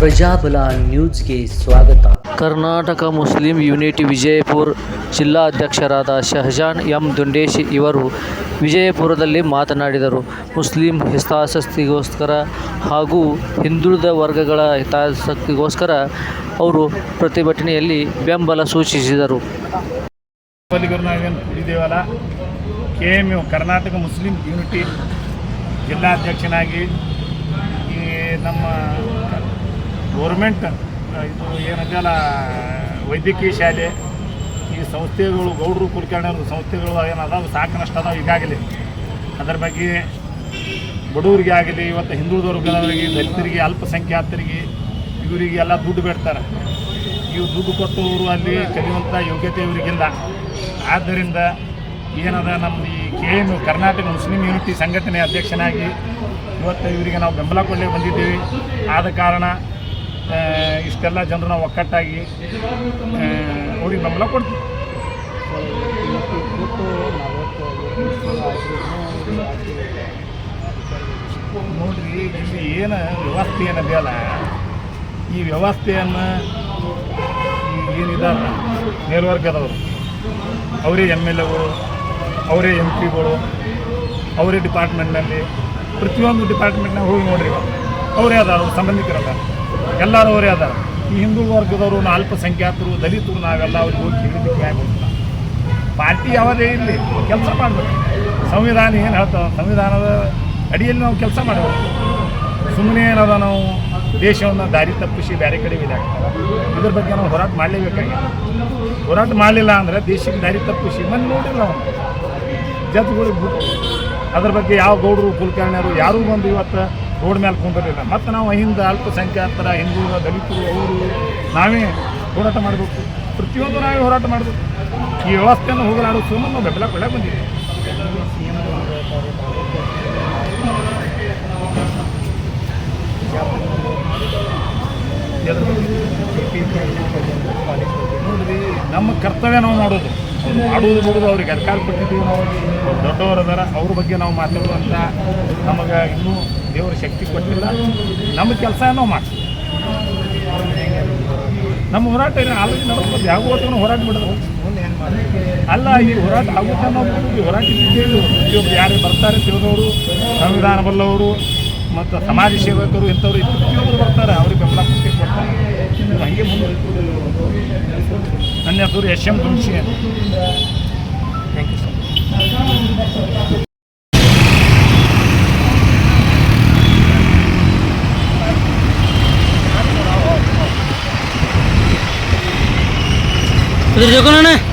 ಪ್ರಜಾಬಲ ನ್ಯೂಸ್ಗೆ ಸ್ವಾಗತ. Karnataka Muslim unity Vijayapura ಜಿಲ್ಲಾಧ್ಯಕ್ಷರಾದ ಶಹಜಾನ್ ಎಂ ದುಂಡೇಶಿ ಇವರು ವಿಜಯಪುರದಲ್ಲಿ ಮಾತನಾಡಿದರು. ಮುಸ್ಲಿಂ ಹಿತಾಸಕ್ತಿಗೋಸ್ಕರ ಹಾಗೂ ಹಿಂದುಳಿದ ವರ್ಗಗಳ ಹಿತಾಸಕ್ತಿಗೋಸ್ಕರ ಅವರು ಪ್ರತಿಭಟನೆಯಲ್ಲಿ ಬೆಂಬಲ ಸೂಚಿಸಿದರು. K M U Karnataka Muslim unity ಜಿಲ್ಲಾಧ್ಯಕ್ಷನಾಗಿ ಈ ನಮ್ಮ ಗೋರ್ಮೆಂಟ್ ಇದು ಏನಂತಲ್ಲ, ವೈದ್ಯಕೀಯ ಶಾಲೆ, ಈ ಸಂಸ್ಥೆಗಳು, ಗೌಡರು ಕುಲಕರ್ಣಿ ಸಂಸ್ಥೆಗಳು ಏನು ಸಾಕಷ್ಟು ಅದಾವೆ ಈಗಾಗಲೇ ಅದರ ಬಗ್ಗೆ ಬಡವರಿಗೆ ಆಗಲಿ, ಇವತ್ತು ಹಿಂದುಳಿದ ವರ್ಗದವರಿಗೆ ದಲಿತರಿಗೆ, ಅಲ್ಪಸಂಖ್ಯಾತರಿಗೆ, ಇವರಿಗೆ ಎಲ್ಲ ದುಡ್ಡು ಬಿಡ್ತಾರೆ. ಇವು ದುಡ್ಡು ಕೊಟ್ಟವರು ಅಲ್ಲಿ ಕಲಿಯುವಂಥ ಯೋಗ್ಯತೆ ಇವರಿಗಿಲ್ಲ. ಆದ್ದರಿಂದ ಏನದ ನಮ್ಮ ಈ K M Karnataka Muslim unity ಸಂಘಟನೆ ಅಧ್ಯಕ್ಷನಾಗಿ ಇವತ್ತು ಇವರಿಗೆ ನಾವು ಬೆಂಬಲ ಕೊಡಲೇ ಬಂದಿದ್ದೀವಿ. ಆದ ಕಾರಣ ಇಷ್ಟೆಲ್ಲ ಜನರು ನಾವು ಒಕ್ಕಟ್ಟಾಗಿ ಅವ್ರಿಗೆ ಬೆಂಬಲ ಕೊಡ್ತೀವಿ. ನೋಡ್ರಿ, ಇಲ್ಲಿ ಏನು ವ್ಯವಸ್ಥೆ ಏನಿದೆಯಲ್ಲ ಈ ವ್ಯವಸ್ಥೆಯನ್ನು ಏನಿದಾರ? ಮೇಲ್ವರ್ಗದವರು. ಅವರೇ ಎಂ ಎಲ್ ಎಗಳು ಅವರೇ ಎಂ ಪಿಗಳು, ಅವರೇ ಡಿಪಾರ್ಟ್ಮೆಂಟ್ನಲ್ಲಿ ಪ್ರತಿಯೊಂದು ಡಿಪಾರ್ಟ್ಮೆಂಟ್ನಾಗ ಹೋಗಿ ನೋಡ್ರಿ. ಅವರೇ ಅದಾರ ಸಂಬಂಧಿಕರಲ್ಲ. ಎಲ್ಲರೂ ಅವರೇ ಅದಾರ. ಈ ಹಿಂದೂ ವರ್ಗದವರು ಅಲ್ಪಸಂಖ್ಯಾತರು ದಲಿತರು, ನಾವೆಲ್ಲ ಅವ್ರಿಗೆ ಹೋಗಿ ಕೇಳಿದ್ದಕ್ಕೆ ಆಗೋದಿಲ್ಲ ಪಾರ್ಟಿ ಯಾವುದೇ ಇರಲಿ, ಕೆಲಸ ಮಾಡಬೇಕು. ಸಂವಿಧಾನ ಏನು ಹೇಳ್ತಾವೆ ಸಂವಿಧಾನದ ಅಡಿಯಲ್ಲಿ ನಾವು ಕೆಲಸ ಮಾಡಬೇಕು. ಸುಮ್ಮನೆ ಏನದ ನಾವು ದೇಶವನ್ನು ದಾರಿ ತಪ್ಪಿಸಿ ಬೇರೆ ಕಡೆ ಇದಾಗ್ತದೆ ಇದ್ರ ಬಗ್ಗೆ ನಾವು ಹೋರಾಟ ಮಾಡಲೇಬೇಕಾಗಿದೆ. ಹೋರಾಟ ಮಾಡಲಿಲ್ಲ ಅಂದರೆ ದೇಶಕ್ಕೆ ದಾರಿ ತಪ್ಪಿಸಿ ಮನೆ ನೋಡಿಲ್ಲ ಅವನು. ಜತ್ಗಳಿಗೆ ಅದ್ರ ಬಗ್ಗೆ ಯಾವ ಗೌಡರು, ಕುಲಕರ್ಣಿಯರು ಯಾರೂ ಬಂದು ಇವತ್ತು ರೋಡ್ ಮೇಲೆ ಕುಂದಿರಲಿಲ್ಲ. ಮತ್ತು ನಾವು ಹಿಂದೆ ಅಲ್ಪಸಂಖ್ಯಾತರ ಹಿಂದೂ ದಲಿತರು, ಅವರು, ನಾವೇ ಹೋರಾಟ ಮಾಡಬೇಕು. ಪ್ರತಿಯೊಂದು ನಾವೇ ಹೋರಾಟ ಮಾಡಬೇಕು. ಈ ವ್ಯವಸ್ಥೆಯನ್ನು ಹೋಗಲಾಡೋ ಸುಮ್ಮನೆ ನಾವು ಬೆಂಬಲ ಕೊಳ್ಳೆ ಬಂದಿದ್ದೀವಿ? ನೋಡ್ರಿ, ನಮ್ಮ ಕರ್ತವ್ಯ ನಾವು ಮಾಡೋದು. ಮಾಡುವುದು ಬಿಡೋದು ಅವ್ರಿಗೆ ಅಧಿಕಾರ ಕೊಟ್ಟಿದ್ದೀವಿ ನಾವು. ದೊಡ್ಡವರು ಅದಾರ ಅವ್ರ ಬಗ್ಗೆ ನಾವು ಮಾತಾಡುವಂಥ ನಮಗೆ ಇನ್ನೂ ದೇವರ ಶಕ್ತಿ ಕೊಟ್ಟಿಲ್ಲ. ನಮ್ಮ ಕೆಲಸ ಏನೋ ಮಾಡ್ತೀವಿ ನಮ್ಮ ಹೋರಾಟ ಆಲ್ರೆಡಿ ನಡ್ಕೊಂಡು ಯಾವ ಹೊತ್ತಿಗೆ ಹೋರಾಟ ಬಿಡೋದು ಅಲ್ಲ, ಈ ಹೋರಾಟ ಆಗುತ್ತೆ ಅನ್ನೋದು ಹೋರಾಟ ಪ್ರತಿಯೊಬ್ಬರು ಯಾರೇ ಬರ್ತಾರೆ ತಿಳಿದವರು ಸಂವಿಧಾನ ಬಲ್ಲವರು, ಮತ್ತು ಸಮಾಜ ಸೇವಕರು ಇಂಥವ್ರು ಪ್ರತಿಯೊಬ್ಬರು ಬರ್ತಾರೆ. ಅವ್ರಿಗೆ ಬೆಂಬಲ ಕೊಟ್ಟು ಕೊಡ್ತಾರೆ. ಹಂಗೆ ಮುಂದೆ ನನ್ನ ಹೆಸರು S M Tulasi thank you sir. ಇದ್ರ ಜೋಕೋಣ ಸರ ಸರ್